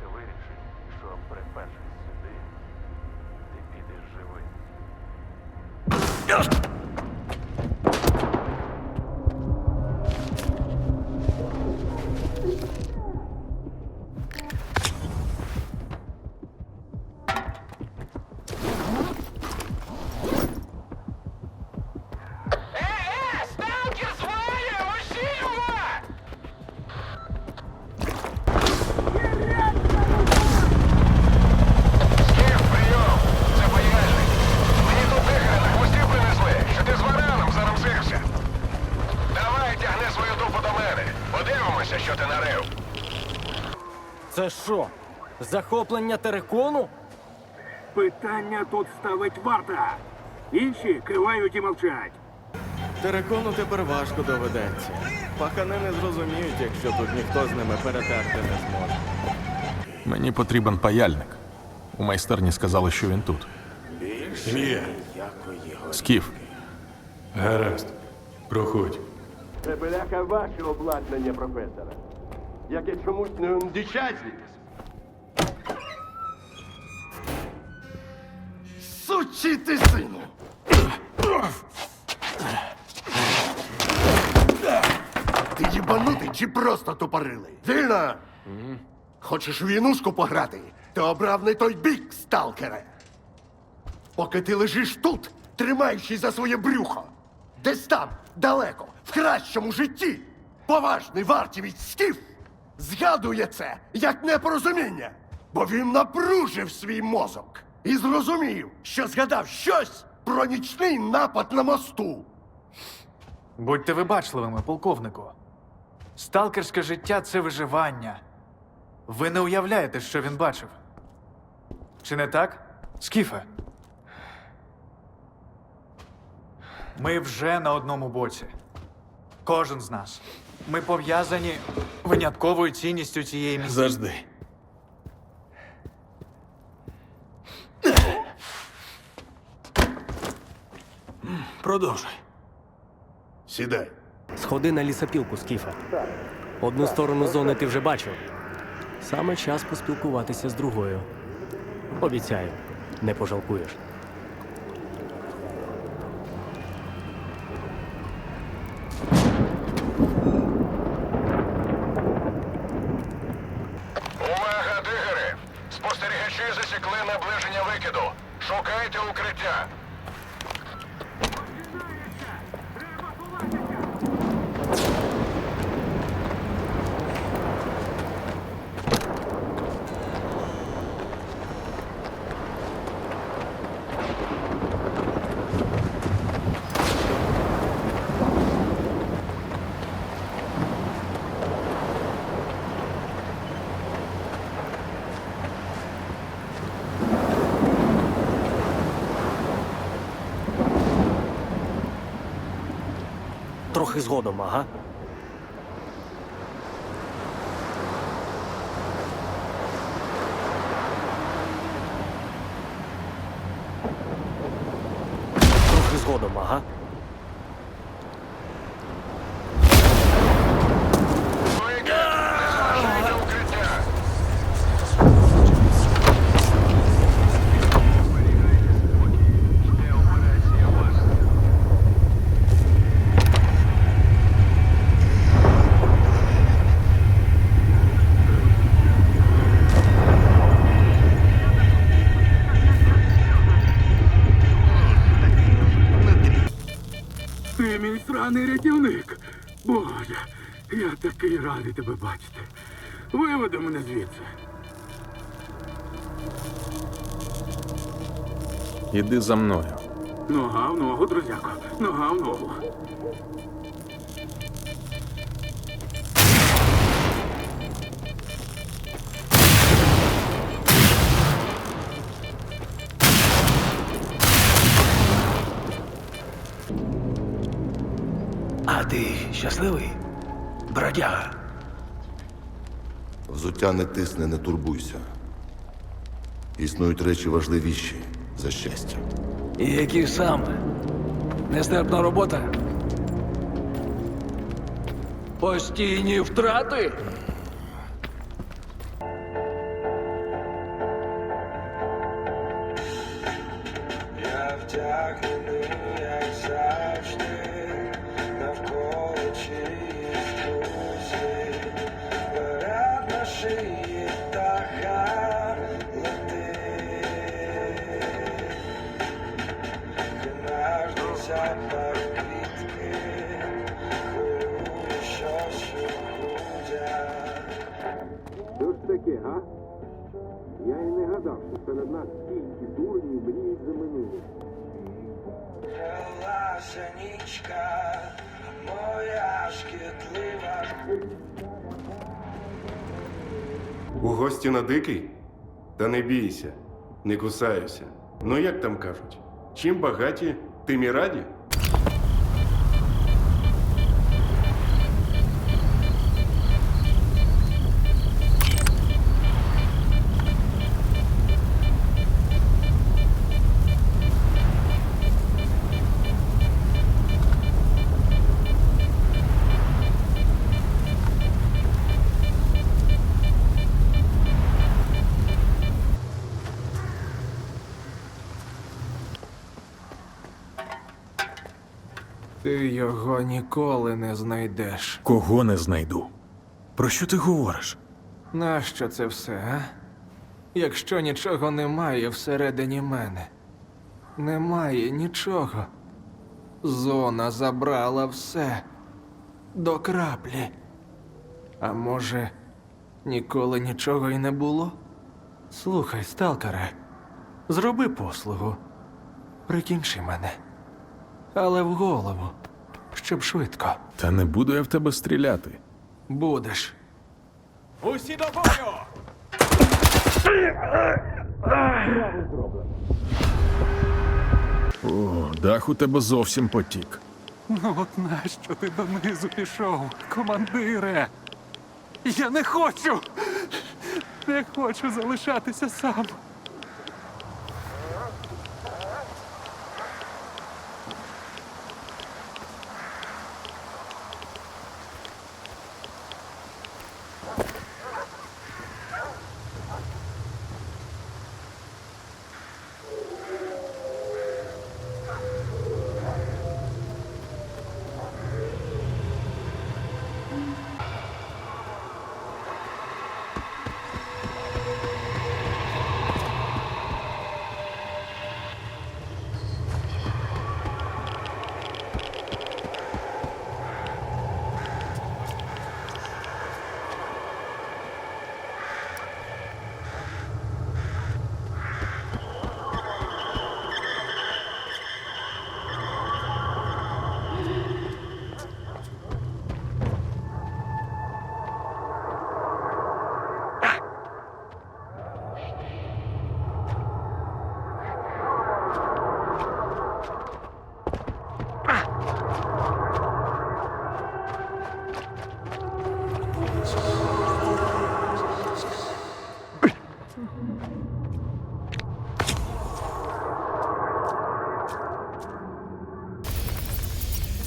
ти вирішив, що припершись сюди, ти підеш живим. Це що? Захоплення терикону? Питання тут ставить варта. Інші кивають і мовчать. Терекону тепер важко доведеться. Пахани не зрозуміють, якщо тут ніхто з ними перетерти не зможе. Мені потрібен паяльник. У майстерні сказали, що він тут. Є. Скіф, Гаразд. Проходь. Це бляха ваше обладнання, професора. Яке чомусь не дичазі. Сучий ти сину! Ти їбанутий чи просто тупорилий? Вільно! Хочеш в війнушку пограти? Ти обрав не той бік, сталкере. Поки ти лежиш тут, тримаючись за своє брюхо. Десь там, далеко, в кращому житті, поважний вартівець скіф згадує це як непорозуміння, бо він напружив свій мозок і зрозумів, що згадав щось про нічний напад на мосту. Будьте вибачливими, полковнику. Сталкерське життя це виживання. Ви не уявляєте, що він бачив. Чи не так, Скіфе? Ми вже на одному боці. Кожен з нас. Ми пов'язані винятковою цінністю цієї місії. Завжди. Продовжуй. Сідай. Сходи на лісопілку, Скіфе. Одну сторону зони ти вже бачив. Саме час поспілкуватися з другою. Обіцяю, не пожалкуєш. Наближення викиду. Шукайте укриття. Трохи згодом, ага. Трохи згодом, ага. Радий тебе бачити. Виведи мене звідси. іди за мною. Нога в ногу, друзяко. Нога в ногу. А ти щасливий, бродяга? Взуття не тисне, не турбуйся. Існують речі важливіші за щастя. І які саме? Нестерпна робота? Постійні втрати? Я втягнений, як завжди. Що ж таке, а? Я і не гадав, що серед нас стільки дурнів мріють за минуле. У гості на дикий? Та не бійся, не кусаюся. Ну як там кажуть? Чим багаті, тим і раді? Ти його ніколи не знайдеш. Кого не знайду? Про що ти говориш? Нащо це все, а? Якщо нічого немає всередині мене. Немає нічого. Зона забрала все до краплі. А може, ніколи нічого й не було? Слухай, сталкере, зроби послугу. Прикінчи мене. Але в голову, щоб швидко. Та не буду я в тебе стріляти. Будеш. Усі до бою! О, дах у тебе зовсім потік. Ну от нащо ти донизу пішов, командире? Я не хочу! Не хочу залишатися сам.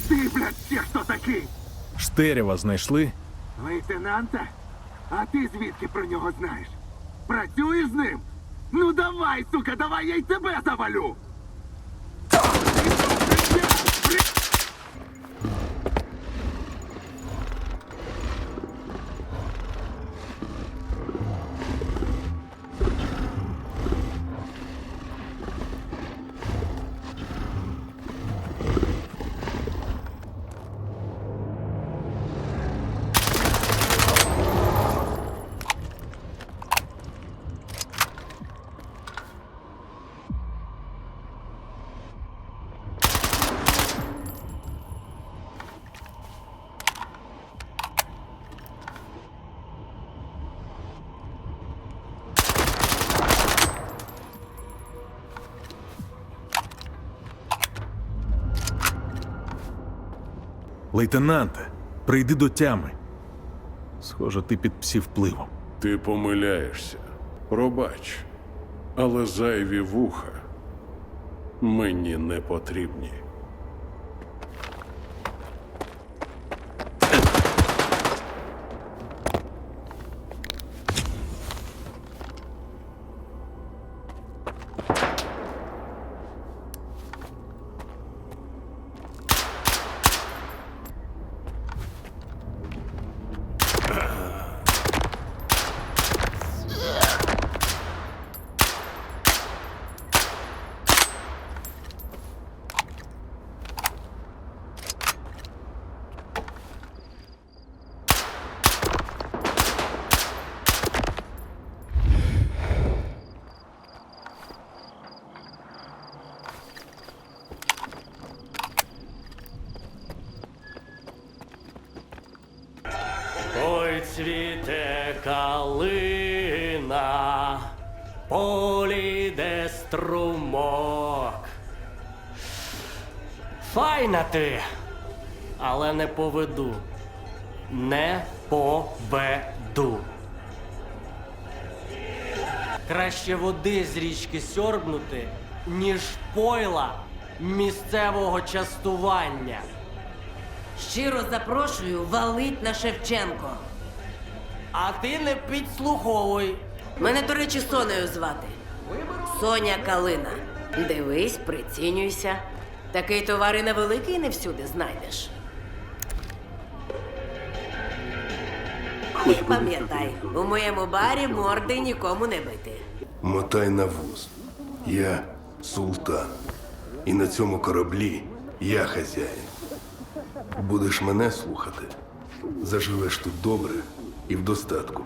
Ти, блядь, ще хто такий? Штерєва знайшли? Лейтенанта? А ти звідки про нього знаєш? Працюєш з ним? Ну давай, сука, давай я й тебе завалю! Лейтенанте, прийди до тями. Схоже, ти під псів впливом. Ти помиляєшся. Пробач. Але зайві вуха мені не потрібні. На полі, де струмок. Файна ти, але не поведу. Не поведу. Краще води з річки сьорбнути, ніж пойла місцевого частування. Щиро запрошую валить на Шевченко. А ти не підслуховуй. Мене, до речі, Сонею звати. Соня Калина. Дивись, прицінюйся. Такий товар і невеликий не всюди знайдеш. І пам'ятай, у моєму барі морди нікому не бити. Мотай на вуз. Я султан. І на цьому кораблі я хазяїн. Будеш мене слухати, заживеш тут добре і в достатку.